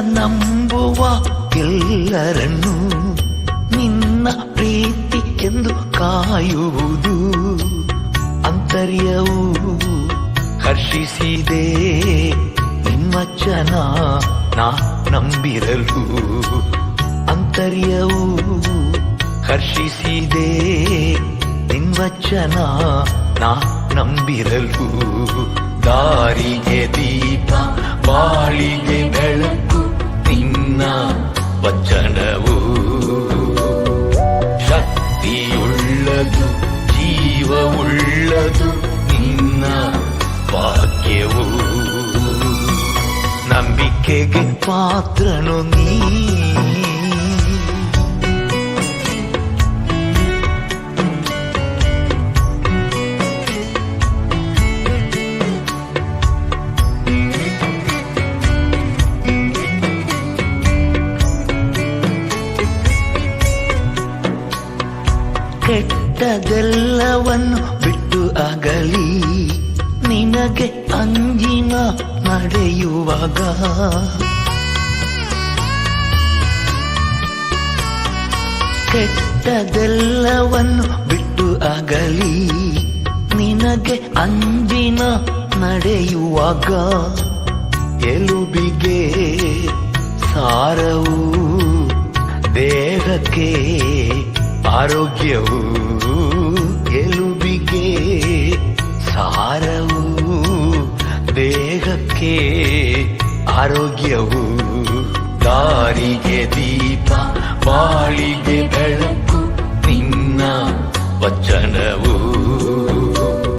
ನಂಬುವ ಎಲ್ಲರನ್ನು ನಿನ್ನ ಪ್ರೀತಿ ಎಂದು ಕಾಯುವುದು ಅಂತರ್ಯವು ಹರ್ಷಿಸಿದೆ. ನಿಮ್ಮಚ್ಚನ ನಾ ನಂಬಿರಲು ಅಂತರ್ಯವು ಹರ್ಷಿಸಿದೆ. ನಿನ್ವಚನ ನಾ ನಂಬಿರಲು ದಾರಿಗೆ ನಿನ್ನ ವಚನವು ಶಕ್ತಿಯುಳ್ಳದು ಜೀವವುಳ್ಳದು ನಿನ್ನ ವಾಕ್ಯವು ನಂಬಿಕೆಗೆ ಪಾತ್ರನು ನೀ ಕೆಟ್ಟದೆಲ್ಲವನ್ನು ಬಿಟ್ಟು ಅಗಲಿ ನಿನಗೆ ಅಂಜಿನ ನಡೆಯುವಾಗ. ಕೆಟ್ಟದೆಲ್ಲವನ್ನು ಬಿಟ್ಟು ಅಗಲಿ ನಿನಗೆ ಅಂಜಿನ ನಡೆಯುವಾಗ. ಎಲುಬಿಗೆ ಸಾರವು ದೇಹಕ್ಕೆ ಆರೋಗ್ಯವು ಎಲುಬಿಗೆ ಸಾರವು ದೇಹಕ್ಕೆ ಆರೋಗ್ಯವು ದಾರಿಗೆ ದೀಪ ಬಾಳಿಗೆ ಬೆಳಕು ನಿನ್ನ ವಚನವು